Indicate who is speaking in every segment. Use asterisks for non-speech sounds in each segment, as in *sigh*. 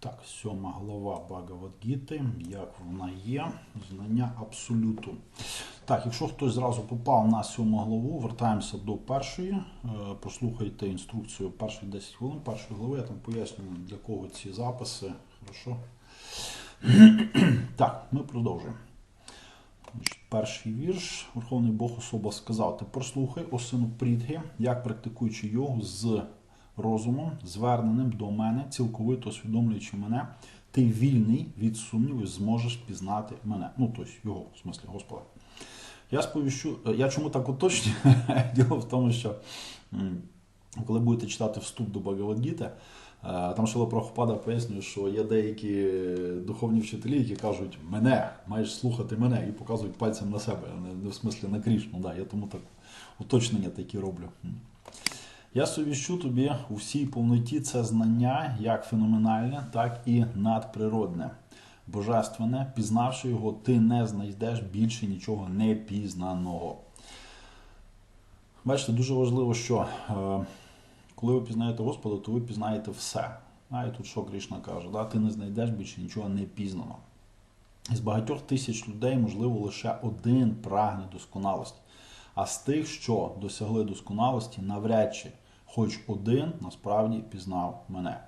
Speaker 1: Так, сьома глава Багавадгіти, як вона є, знання абсолюту. Так, якщо хтось зразу попав на сьому главу, вертаємося до першої. Е, Прослухайте інструкцію перших 10 хвилин першої глави. Я там пояснюю, для кого ці записи. Хорошо. Так, ми продовжуємо. Перший вірш. Верховний Бог особа сказав: Ти прослухай, о сину Прітги, як практикуючи йогу з розумом, зверненим до мене, цілковито усвідомлюючи мене, ти вільний від сумніву зможеш пізнати мене. Ну, тобто його, в смислі, Господа. Я сповіщу, я чому так уточнюю? *laughs* Діло в тому, що коли будете читати вступ до Багавадгіти, е, там Шила Прабхупада пояснює, що є деякі духовні вчителі, які кажуть, мене, маєш слухати мене, і показують пальцем на себе, не в смислі на Крішну. Да, я тому так уточнення такі роблю. Я совіщу тобі у всій повноті це знання, як феноменальне, так і надприродне, божественне, пізнавши його, ти не знайдеш більше нічого непізнаного. Бачите, дуже важливо, що е, коли ви пізнаєте Господа, то ви пізнаєте все. А, і тут що Кришна каже, да? ти не знайдеш більше нічого непізнаного. З багатьох тисяч людей, можливо, лише один прагне досконалості. А з тих, що досягли досконалості, навряд чи хоч один насправді пізнав мене.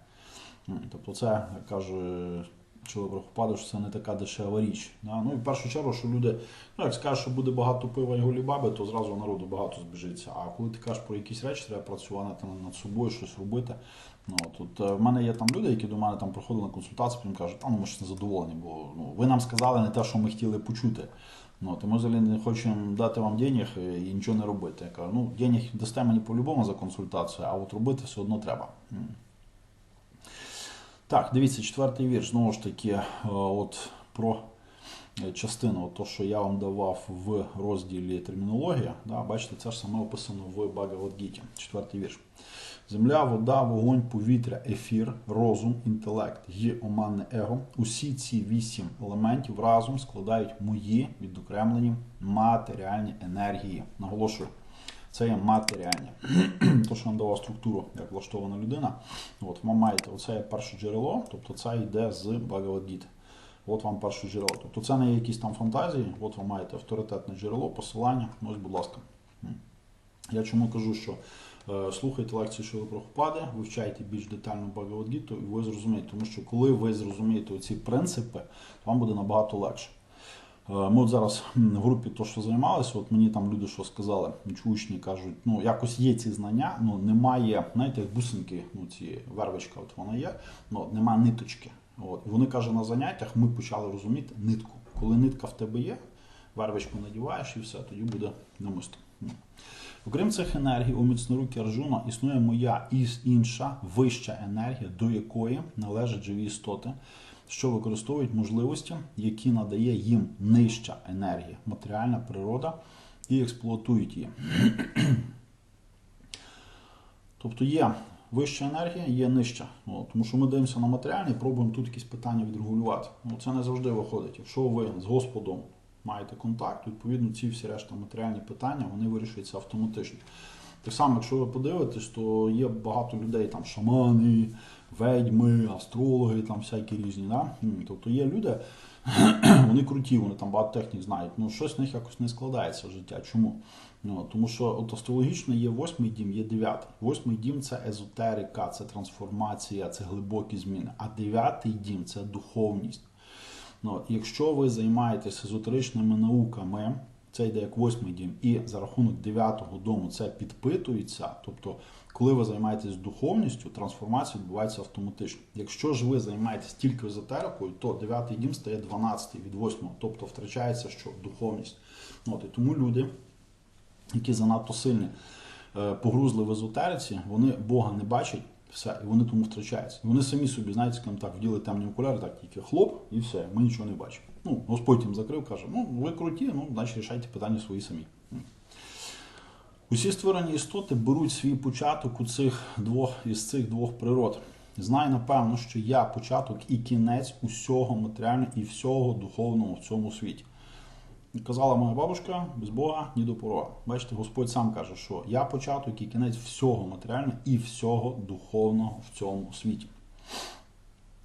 Speaker 1: Тобто, це, як каже Чоло Прабхупада, що це не така дешева річ. Ну і в першу чергу, що люди, ну як скажеш, що буде багато пива і голібаби, то зразу народу багато збіжиться. А коли ти кажеш про якісь речі, треба працювати над собою, щось робити. Ну, тут е, в мене є там люди, які до мене там приходили на консультацію, потім кажуть, а ну ми ж не задоволені, бо ну, ви нам сказали не те, що ми хотіли почути. Ну, ми взагалі не хочемо дати вам денег і нічого не робити. Я кажу, ну, денег дасте мені по-любому за консультацію, а от робити все одно треба. Так, дивіться, четвертий вірш. Знову ж таки, е, от про частину, от то, що я вам давав в розділі термінологія. Да, бачите, це ж саме описано в Багавадгіті. Четвертий вірш. Земля, вода, вогонь, повітря, ефір, розум, інтелект і оманне его. Усі ці вісім елементів разом складають мої відокремлені матеріальні енергії. Наголошую, це є матеріальні. *clears throat* То, що нам давав структуру, як влаштована людина. От ви маєте оце є перше джерело, тобто це йде з Багавадгіти. От вам перше джерело. Тобто це не якісь там фантазії, от ви маєте авторитетне джерело, посилання. Ось, будь ласка. Я чому кажу, що е, слухайте лекції Шили Прабхупади, вивчайте більш детально Багавадгіту, і ви зрозумієте, тому що коли ви зрозумієте ці принципи, то вам буде набагато легше. Е, Ми от зараз в групі то, що займалися, от мені там люди що сказали, учні кажуть, ну якось є ці знання, ну немає, знаєте, бусинки, ну ці вервичка, от вона є, ну немає ниточки. От. Вони кажуть, на заняттях ми почали розуміти нитку. Коли нитка в тебе є, вервичку надіваєш і все, тоді буде намисто. Окрім цих енергій, у міцнорукі Арджуна існує моя і інша вища енергія, до якої належать живі істоти, що використовують можливості, які надає їм нижча енергія, матеріальна природа, і експлуатують її. Тобто є вища енергія, є нижча. От, тому що ми дивимося на матеріальне і пробуємо тут якісь питання відрегулювати. Ну, це не завжди виходить. Якщо ви з Господом маєте контакт, відповідно, ці всі решта матеріальні питання вони вирішуються автоматично. Так само, якщо ви подивитесь, то є багато людей, там шамани, ведьми, астрологи, там всякі різні. Да? Тобто є люди, *clears throat* вони круті, вони там багато технік знають. Ну щось в них якось не складається в життя. Чому? Ну, тому що от астрологічно є восьмий дім, є дев'ятий. Восьмий дім це езотерика, це трансформація, це глибокі зміни. А дев'ятий дім це духовність. Ну, якщо ви займаєтесь езотеричними науками, це йде як восьмий дім, і за рахунок дев'ятого дому це підпитується. Тобто, коли ви займаєтесь духовністю, трансформація відбувається автоматично. Якщо ж ви займаєтесь тільки езотерикою, то дев'ятий дім стає 12 від восьмого, тобто втрачається що духовність. От, і тому люди, які занадто сильні е, погрузли в езотериці, вони Бога не бачать. Все, і вони тому втрачаються. І вони самі собі, знаєте, скажімо так, вділи темні окуляри, так тільки хлоп, і все, ми нічого не бачимо. Ну, Господь їм закрив, каже, ну ви круті, ну, значить рішайте питання свої самі. Усі створені істоти беруть свій початок у цих двох із цих двох природ. Знай, напевно, що я початок і кінець усього матеріального і всього духовного в цьому світі. Казала моя бабушка, без Бога ні до порога. Бачите, Господь сам каже, що я початок і кінець всього матеріального і всього духовного в цьому світі.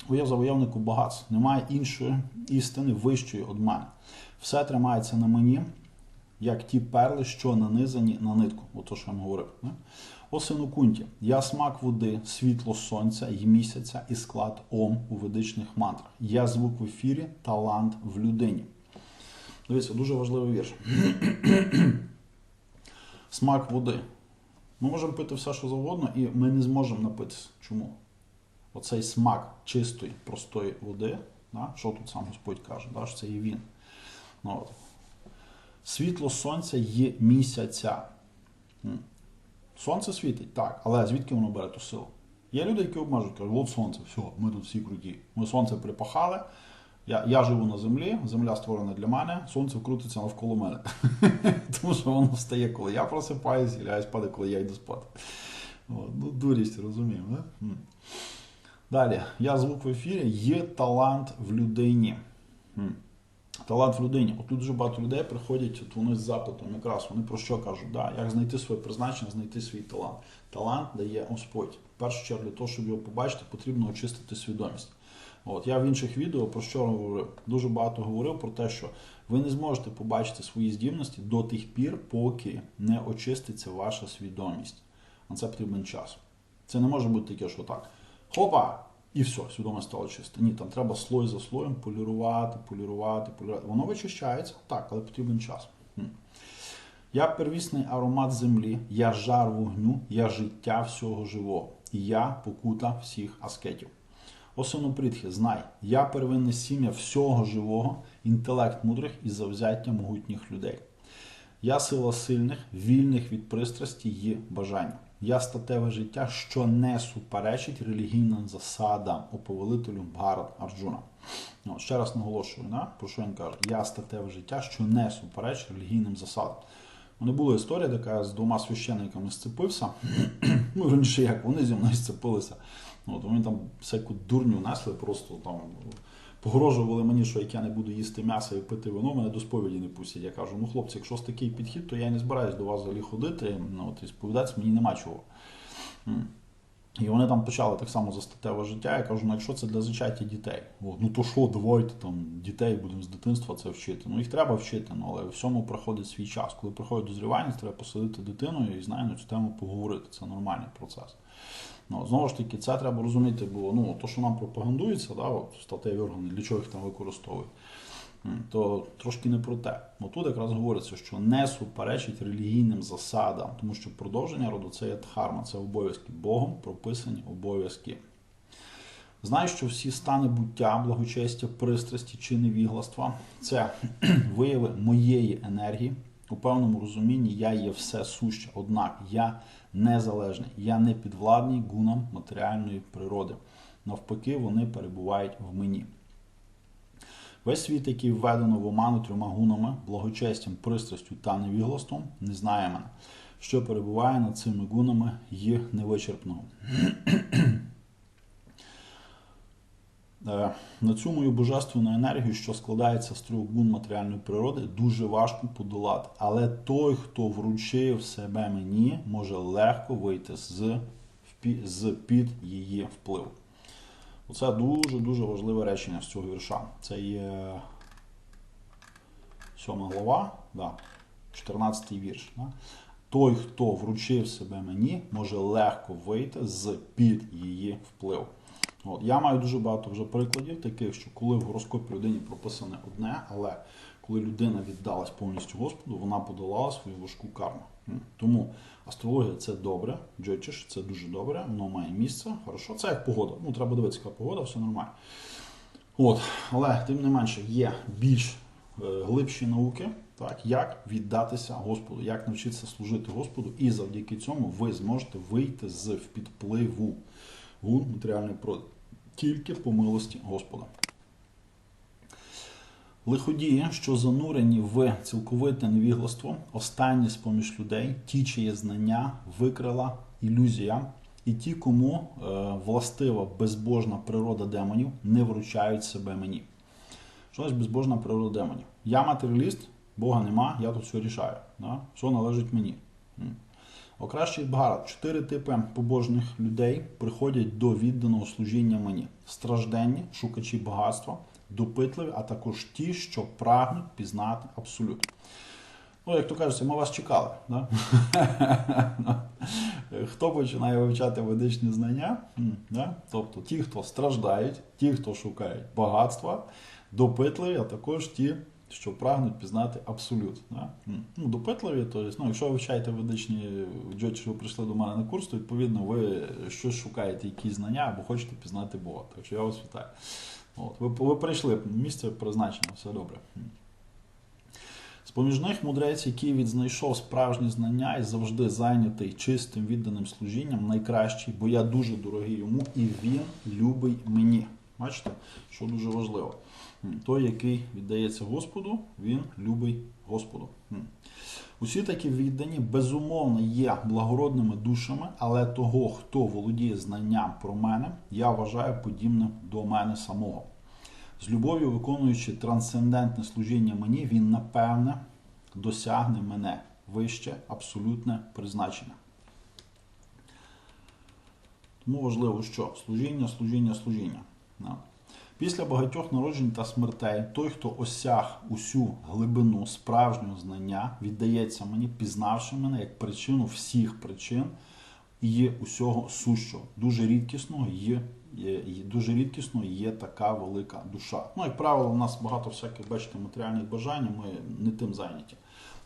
Speaker 1: я завойовнику багатств. Немає іншої істини вищої від мене. Все тримається на мені, як ті перли, що нанизані на нитку. Ото, що я вам говорив. Не? О сину кунті, я смак води, світло сонця і місяця і склад ом у ведичних мантрах. Я звук в ефірі, талант в людині. Дивіться, дуже важливий вірш. *clears throat* Смак води. Ми можемо пити все, що завгодно, і ми не зможемо напитися. Чому? Оцей смак чистої, простої води, да? що тут сам Господь каже, да? що це є він. Ну, от. Світло сонця є місяця. Сонце світить, так, але звідки воно бере ту силу? Є люди, які обмежують, кажуть, от сонце, все, ми тут всі круті. Ми сонце припахали, я, я живу на землі, земля створена для мене, сонце крутиться навколо мене. *laughs* Тому що воно встає, коли я просипаюсь, і лягає спати, коли я йду спати. От, ну, дурість, розумію, да? Далі, я звук в ефірі, є талант в людині. Талант в людині. От тут дуже багато людей приходять, от вони з запитом, якраз вони про що кажуть? Да, як знайти своє призначення, знайти свій талант. Талант дає Господь. В першу чергу, для того, щоб його побачити, потрібно очистити свідомість. От я в інших відео про що говорив? Дуже багато говорив про те, що ви не зможете побачити свої здібності до тих пір, поки не очиститься ваша свідомість. На це потрібен час. Це не може бути таке, що так. Хопа! І все, свідомість стала чиста. Ні, там треба слой за слоєм полірувати, полірувати, полірувати. Воно вичищається, так, але потрібен час. Я первісний аромат землі, я жар вогню, я життя всього живого. І я покута всіх аскетів. О сину Притхи, знай, я первинне сім'я всього живого, інтелект мудрих і завзяття могутніх людей. Я сила сильних, вільних від пристрасті і бажання. Я статеве життя, що не суперечить релігійним засадам у повелителю Бхарат Арджуна. Ну, ще раз наголошую, да? про що він каже? Я статеве життя, що не суперечить релігійним засадам. У мене була історія, така я з двома священниками сцепився. *clears throat* ну, раніше як вони зі мною сцепилися. От, вони там всяку дурню несли, просто там погрожували мені, що як я не буду їсти м'ясо і пити вино, мене до сповіді не пустять. Я кажу, ну хлопці, якщо з такий підхід, то я не збираюсь до вас взагалі ходити. Ну, от, і сповідатися мені нема чого. І вони там почали так само за статеве життя. Я кажу, ну якщо це для зачаття дітей, О, ну то що, давайте там дітей будемо з дитинства це вчити. Ну їх треба вчити, ну, але всьому проходить свій час. Коли приходить дозрівання, треба посадити дитину і з нею на цю тему поговорити. Це нормальний процес. Ну, знову ж таки, це треба розуміти, бо ну, то, що нам пропагандується, да, от, статеві органи, для чого їх там використовують, то трошки не про те. Бо тут якраз говориться, що не суперечить релігійним засадам, тому що продовження роду це є дхарма, це обов'язки Богом прописані обов'язки. Знай, що всі стани буття, благочестя, пристрасті чи невігластва це *clears throat* вияви моєї енергії. У певному розумінні я є все суще, однак я незалежний, я не підвладний гунам матеріальної природи. Навпаки, вони перебувають в мені. Весь світ, який введено в оману трьома гунами, благочестям, пристрастю та невіглаством, не знає мене, що перебуває над цими гунами є невичерпного. Е, На цю мою божественну енергію, що складається з трьох гун матеріальної природи, дуже важко подолати. Але той, хто вручив себе мені, може легко вийти з, з під її впливу. Оце дуже-дуже важливе речення з цього вірша. Це є сьома глава, да, 14 вірш. Да. Той, хто вручив себе мені, може легко вийти з під її впливу. От, Я маю дуже багато вже прикладів, таких, що коли в гороскопі людині прописане одне, але коли людина віддалась повністю Господу, вона подолала свою важку карму. Тому астрологія це добре, джотіш це дуже добре, воно має місце. Хорошо, це як погода. Ну, треба дивитися, яка погода, все нормально. От, Але тим не менше є більш е, глибші науки, так, як віддатися Господу, як навчитися служити Господу, і завдяки цьому ви зможете вийти з підпливу гун матеріальної природи. Тільки по милості Господа. Лиходії, що занурені в цілковите невігластво, останні з поміж людей, ті, чиє знання викрила ілюзія, і ті, кому е, властива безбожна природа демонів, не вручають себе мені. Що ж безбожна природа демонів? Я матеріаліст, Бога нема, я тут все рішаю. Да? Все належить мені. Окращий Бгарат. Чотири типи побожних людей приходять до відданого служіння мені: стражденні, шукачі багатства, допитливі, а також ті, що прагнуть пізнати абсолют. Ну, як то кажеться, ми вас чекали. Да? *laughs* Хто починає вивчати ведичні знання? Да? Тобто ті, хто страждають, ті, хто шукають багатства, допитливі, а також ті, що прагнуть пізнати абсолют. Да? Ну, допитливі, то є, ну, якщо ви вивчаєте ведичні джоті, ви прийшли до мене на курс, то відповідно ви щось шукаєте, якісь знання або хочете пізнати Бога. Так що я вас вітаю. От, ви, ви прийшли місце призначення, все добре. З-поміж них мудрець, який відзнайшов справжні знання і завжди зайнятий чистим відданим служінням, найкращий, бо я дуже дорогий йому, і він любий мені. Бачите, що дуже важливо. Той, який віддається Господу, він любий Господу. Усі такі віддані, безумовно, є благородними душами, але того, хто володіє знанням про мене, я вважаю подібним до мене самого. З любов'ю виконуючи трансцендентне служіння мені, він напевне досягне мене вище абсолютне призначення. Тому важливо, що служіння, служіння, служіння. Після багатьох народжень та смертей той, хто осяг усю глибину справжнього знання, віддається мені, пізнавши мене як причину всіх причин і усього сущого. Дуже рідкісного є, є, дуже рідкісно є така велика душа. Ну, як правило, у нас багато всяких, бачите, матеріальних бажань, ми не тим зайняті.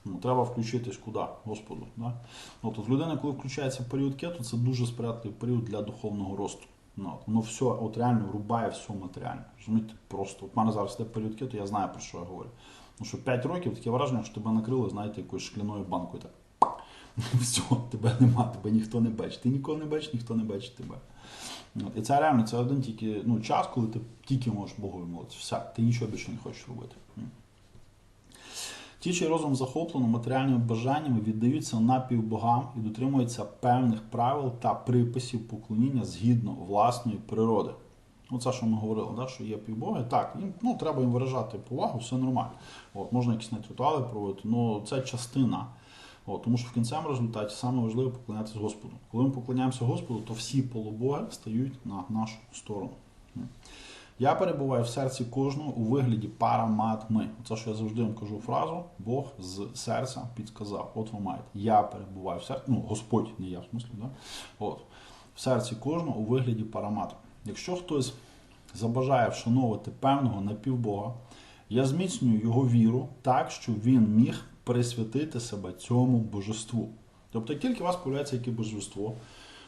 Speaker 1: Ну, треба включитись куди? Господу. Да? От, от людина, коли включається період кету, це дуже сприятливий період для духовного росту. Ну, воно все от реально врубає все матеріальне. Розумієте, просто. От мене зараз йде період кету, я знаю про що я говорю. Ну що 5 років таке враження, що тебе накрили, знаєте, якоюсь шкляною банкою. Так. *laughs* Все, тебе нема, тебе ніхто не бачить. Ти нікого не бачиш, ніхто не бачить тебе. І це реально це один тільки ну, час, коли ти тільки можеш Богові молитися. Все, ти нічого більше не хочеш робити. Ті, чий розум захоплено матеріальними бажаннями, віддаються напівбогам і дотримуються певних правил та приписів поклоніння згідно власної природи. Це, що ми говорили, да, що є півбоги. Так, їм ну, треба їм виражати повагу, все нормально. От, можна якісь навіть ритуали проводити, але це частина. От, тому що в кінцевому результаті саме важливо поклонятися Господу. Коли ми поклоняємося Господу, то всі полубоги стають на нашу сторону. Я перебуваю в серці кожного у вигляді параматми. Це, що я завжди вам кажу фразу, Бог з серця підказав. От ви маєте. Я перебуваю в серці, ну, Господь, не я в смислі, да? От. В серці кожного у вигляді парамату. Якщо хтось забажає вшановувати певного напівбога, я зміцнюю його віру так, щоб він міг присвятити себе цьому божеству. Тобто, тільки у вас появляється яке божество,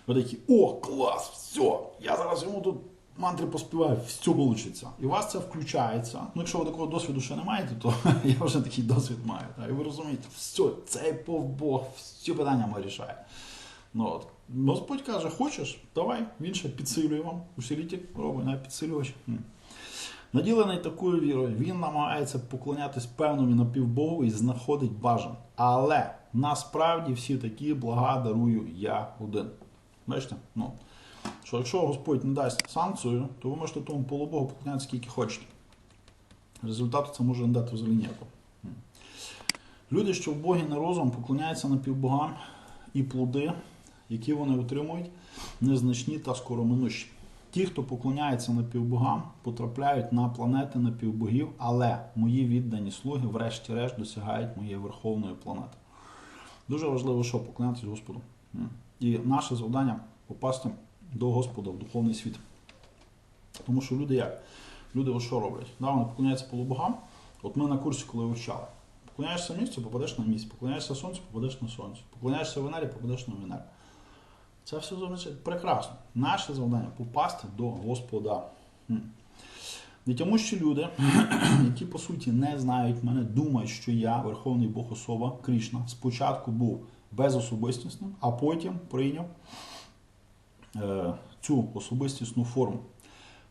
Speaker 1: ви такі, о, клас, все, я зараз йому тут мантри поспіваю, все вийде. І у вас це включається. Ну, якщо ви такого досвіду ще не маєте, то *laughs* я вже такий досвід маю. Так? І ви розумієте, все, цей повбог, всі питання ми рішає. Ну, от. Господь каже, хочеш, давай, він ще підсилює вам. Усіліть робить на підсилювач. Наділений такою вірою, він намагається поклонятись певному напівбогу і знаходить бажан. Але насправді всі такі блага дарую я один. Бачите? Ну, що якщо Господь не дасть санкцію, то ви можете тому полубогу поклонятися скільки хочете. Результату це може не дати взагалі ніякого. Люди, що в Богі не розум, поклоняються напівбогам і плоди, які вони отримують, незначні та скороминущі. Ті, хто поклоняється напівбогам, потрапляють на планети напівбогів, але мої віддані слуги, врешті-решт, досягають моєї верховної планети. Дуже важливо, що поклонятися Господу. І наше завдання попасти до Господа в духовний світ. Тому що люди як? Люди що роблять? Да, вони поклоняються полубогам. От ми на курсі, коли вивчали. Поклоняєшся місцю, попадеш на місце. Поклоняєшся сонцю, попадеш на сонце. Поклоняєшся Венері, попадеш на Венеру. Це все прекрасно. Наше завдання попасти до Господа. Не тому, що люди, *clears throat* які по суті не знають мене, думають, що я, Верховний Бог особа Крішна, спочатку був безособистісним, а потім прийняв цю особистісну форму.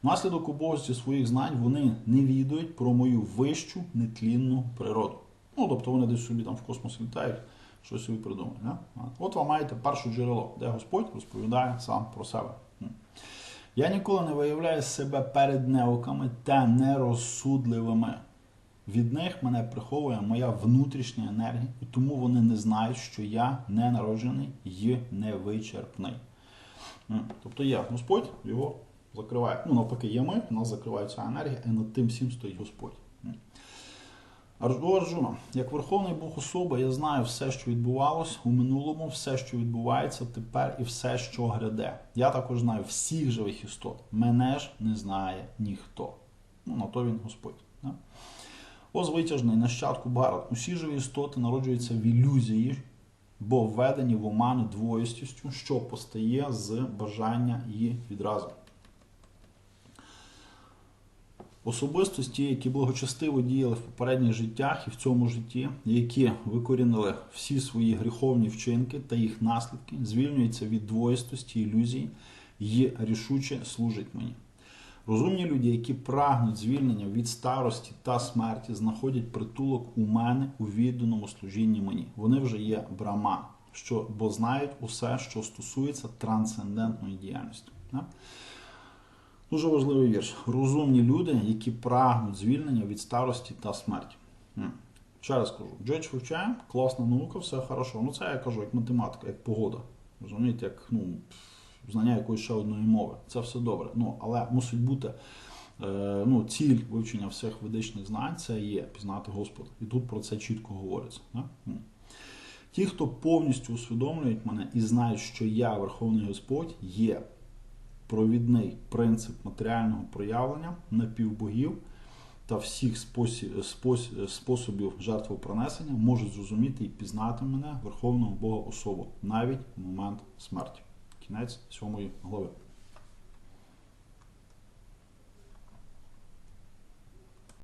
Speaker 1: Внаслідок убогості своїх знань вони не відають про мою вищу нетлінну природу. Ну, тобто вони десь собі там в космос літають, щось собі придумають. Да? От ви маєте перше джерело, де Господь розповідає сам про себе. Я ніколи не виявляю себе перед неуками та нерозсудливими. Від них мене приховує моя внутрішня енергія, і тому вони не знають, що я не народжений і невичерпний. Тобто є Господь, його закриває. Ну, навпаки, є ми, у нас закриває ця енергія, і над тим всім стоїть Господь. Арджуна, як Верховний Бог особа, я знаю все, що відбувалось у минулому, все, що відбувається тепер, і все, що гряде. Я також знаю всіх живих істот. Мене ж не знає ніхто. Ну, на то він Господь. Да? Оз витяжний нащадку Барат. Усі живі істоти народжуються в ілюзії, бо введені в оману двоїстістю, що постає з бажання і відразу. Особистості, які благочестиво діяли в попередніх життях і в цьому житті, які викорінили всі свої гріховні вчинки та їх наслідки, звільнюються від двоїстості, ілюзій і рішуче служать мені. Розумні люди, які прагнуть звільнення від старості та смерті, знаходять притулок у мене у відданому служінні мені. Вони вже є браман, що, бо знають усе, що стосується трансцендентної діяльності. Да? Дуже важливий вірш. Розумні люди, які прагнуть звільнення від старості та смерті. Ще раз кажу, Джедж вивчаємо, класна наука, все хорошо. Ну це я кажу, як математика, як погода. Розумієте, як ну, знання якоїсь ще одної мови. Це все добре. Ну, але мусить бути е, ну, ціль вивчення всіх ведичних знань це є пізнати Господа. І тут про це чітко говориться. Да? Ті, хто повністю усвідомлюють мене і знають, що я, Верховний Господь, є провідний принцип матеріального проявлення напівбогів та всіх способів жертвопронесення можуть зрозуміти і пізнати мене, Верховного Бога особу, навіть в момент смерті. Кінець сьомої глави.